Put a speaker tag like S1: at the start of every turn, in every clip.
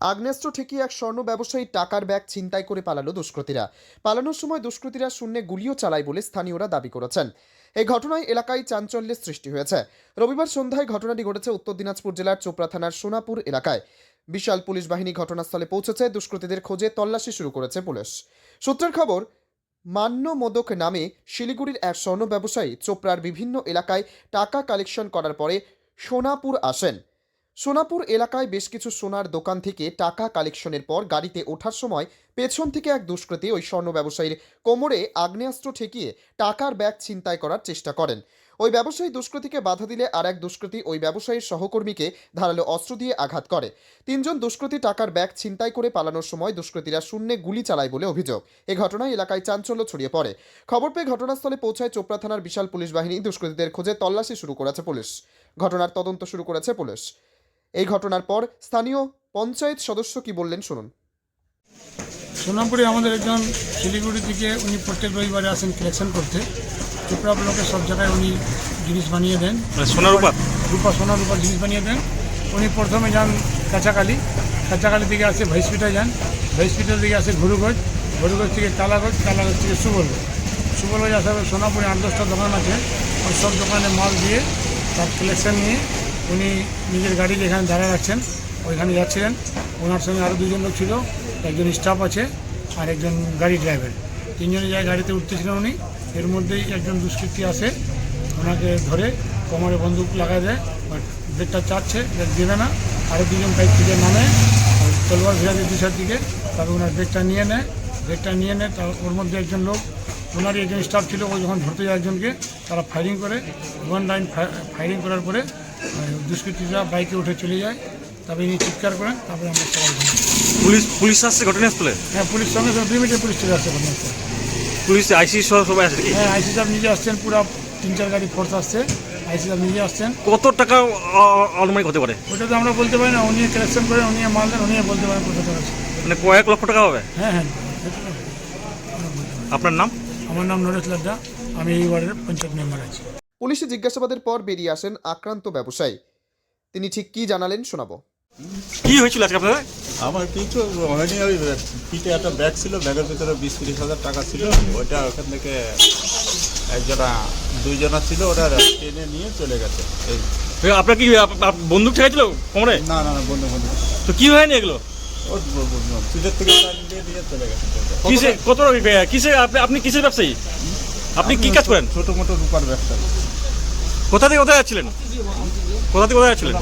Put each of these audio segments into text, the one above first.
S1: আগ্নেয়াস্ত্র ঠেকিয়ে এক স্বর্ণ ব্যবসায়ী টাকার ব্যাগ ছিনতাই করে পালালো দুষ্কৃতীরা। পালানোর সময় দুষ্কৃতীরা শূন্যে গুলিও চালায় বলে স্থানীয়রা দাবি করেছেন। এই ঘটনায় এলাকায় চাঞ্চল্যের সৃষ্টি হয়েছে। রবিবার সন্ধ্যায় ঘটনাটি ঘটেছে উত্তর দিনাজপুর জেলার চোপড়া থানার সোনাপুর এলাকায়। বিশাল পুলিশ বাহিনী ঘটনাস্থলে পৌঁছেছে, দুষ্কৃতীদের খোঁজে তল্লাশি শুরু করেছে পুলিশ। সূত্রের খবর, মান্য মোদক নামে শিলিগুড়ির এক স্বর্ণ ব্যবসায়ী চোপড়ার বিভিন্ন এলাকায় টাকা কালেকশন করার পরে সোনাপুর আসেন। সোনাপুর এলাকায় বেশ কিছু সোনার দোকান থেকে টাকা কালেকশনের পর গাড়িতে ওঠার সময় পেছন থেকে এক দুষ্কৃতী ওই স্বর্ণ ব্যবসায়ীর কোমরে আগ্নেয়াস্ত্র ঠেকিয়ে টাকার ব্যাগ ছিনতাই করার চেষ্টা করেন। ওই ব্যবসায়ী দুষ্কৃতীকে বাধা দিলে আর এক দুষ্কৃতী ওই ব্যবসায়ীর সহকর্মীকে ধারালো অস্ত্র দিয়ে আঘাত করে। তিনজন দুষ্কৃতী টাকার ব্যাগ ছিনতাই করে পালানোর সময় দুষ্কৃতীরা শূন্যে গুলি চালায় বলে অভিযোগ। এ ঘটনায় এলাকায় চাঞ্চল্য ছড়িয়ে পড়ে। খবর পেয়ে ঘটনাস্থলে পৌঁছায় চোপড়া থানার বিশাল পুলিশ বাহিনী। দুষ্কৃতীদের খোঁজে তল্লাশি শুরু করেছে পুলিশ। ঘটনার তদন্ত শুরু করেছে পুলিশ। এই ঘটনার পর স্থানীয় পঞ্চায়েত সদস্য কি বললেন শুনুন।
S2: সোনামপুরে আমাদের একজন শিলিগুড়ি থেকে উনি প্রত্যেক রবিবারে আসেন কালেকশন করতে। চোপড়া ব্লকের সব জায়গায় উনি জিনিস বানিয়ে দেন।
S3: মানে সোনার উপর
S2: রূপা সোনার রূপার জিনিস বানিয়ে দেন। উনি প্রথমে যান কাঁচাকালি। কাঁচাকালি থেকে আসে ভাইসপিটা যান। ভাইসপিটাল থেকে আসে ঘুরুগঞ্জ ঘুরুগঞ্জ থেকে কালাগঞ্জ কালাগঞ্জ থেকে সুবলগঞ্জ সুবলগঞ্জ আসার পর সোনাপুরে আট দশটা দোকান আছে। ওই সব দোকানে মাল দিয়ে তার কালেকশন নিয়ে উনি নিজের গাড়ি যেখানে দাঁড়ায় রাখছেন ওইখানে যাচ্ছিলেন। ওনার সঙ্গে আরও দুজন লোক ছিল, একজন স্টাফ আছে আর একজন গাড়ি ড্রাইভার তিনজনে যায় গাড়িতে উঠতেছিলেন উনি। এর মধ্যেই একজন দুষ্কৃতী আসে, ওনাকে ধরে কোমরে বন্দুক লাগা দেয় বাট ব্রেকটা চাচ্ছে, ব্রেক দেবে না। আরও দুজন বাইক থেকে নামে তলোয়ার ভিড়াতে দিশার দিকে, তারপর ওনার ব্রেকটা নিয়ে নেয়। ব্রেকটা নিয়ে নেয়, তার ওর মধ্যে একজন লোক, ওনারই একজন স্টাফ ছিল, ও যখন ধরতে যায় একজনকে, তারা ফায়ারিং করে। ওয়ান লাইন ফায়ারিং করার পরে দুষ্কৃতীরা বাইকে উঠে চলে যায় তারপরে ইনি চিৎকার করেন তারপরে আমরা সবাই
S3: পুলিশ পুলিশ আসছে ঘটনাস্থলে?
S2: হ্যাঁ পুলিশ সঙ্গে সঙ্গে দুই মিনিটে পুলিশ চলে আসছে ঘটনাস্থলে।
S3: পুলিশ আইসি সহ সবাই আসছে
S2: হ্যাঁ আইসি সাহেব নিজে আসছেন পুরো তিন চার গাড়ি ফোর্স আসছে আইসি সাহেব নিজে আসছেন।
S3: কত টাকা অনুমানিক হতে পারে?
S2: ওটা তো আমরা বলতে পারি না উনি কালেকশন করেন উনি মাল দেন উনি বলতে পারেন কত টাকা আছে।
S3: মানে কয়েক লক্ষ টাকা হবে?
S2: হ্যাঁ হ্যাঁ
S3: আপনার নাম?
S2: আমার নাম নরেশ লাড্ডা আমি এই ওয়ার্ডের পঞ্চায়েত মেম্বার আছি।
S1: পুলিশে জিজ্ঞাসাবাদের পর বেরিয়ে আসেন আক্রান্ত ব্যবসায়ী। তিনি ঠিক কি জানালেন শোনাবো।
S3: কি হয়েছিল আজকে আপনাদের?
S4: আমার কিছু হয়নি ওই পিঠে একটা ব্যাগ ছিল ব্যাগের ভিতরে বিশ তিরিশ হাজার টাকা ছিল। ওইটা ওখান থেকে একজনা দুইজনা ছিল ওরা টেনে নিয়ে চলে গেছে। এই
S3: আপনার কি বন্দুক ঠেকেছিল কোমরে?
S4: না না না বন্ধু বন্ধু
S3: তো কি হয়নি এগুলো?
S4: ও থেকে নিয়ে চলে গেছে।
S3: কিসে কত কিসে আপনি আপনি কিসের ব্যবসায়ী? আপনি কি কাজ করেন?
S4: ছোট মোটো রূপার ব্যবসা
S3: কোথা থেকে কোথায় যাচ্ছিলেন? কোথা থেকে কোথায় যাচ্ছিলেন?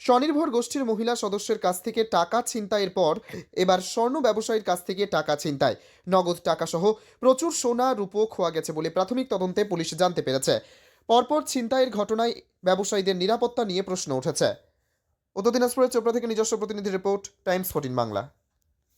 S1: স্বনির্ভর গোষ্ঠীর মহিলা সদস্যের কাছ থেকে টাকা ছিনতাইয়ের পর এবার স্বর্ণ ব্যবসায়ীর কাছ থেকে টাকা ছিনতাই। নগদ টাকা সহ প্রচুর সোনা রূপো খোয়া গেছে বলে প্রাথমিক তদন্তে পুলিশ জানতে পেরেছে। পরপর ছিনতাইয়ের ঘটনায় ব্যবসায়ীদের নিরাপত্তা নিয়ে প্রশ্ন উঠেছে। উত্তর দিনাজপুরের চোপড়া থেকে নিজস্ব প্রতিনিধি রিপোর্ট টাইমস ফোর্টিন বাংলা।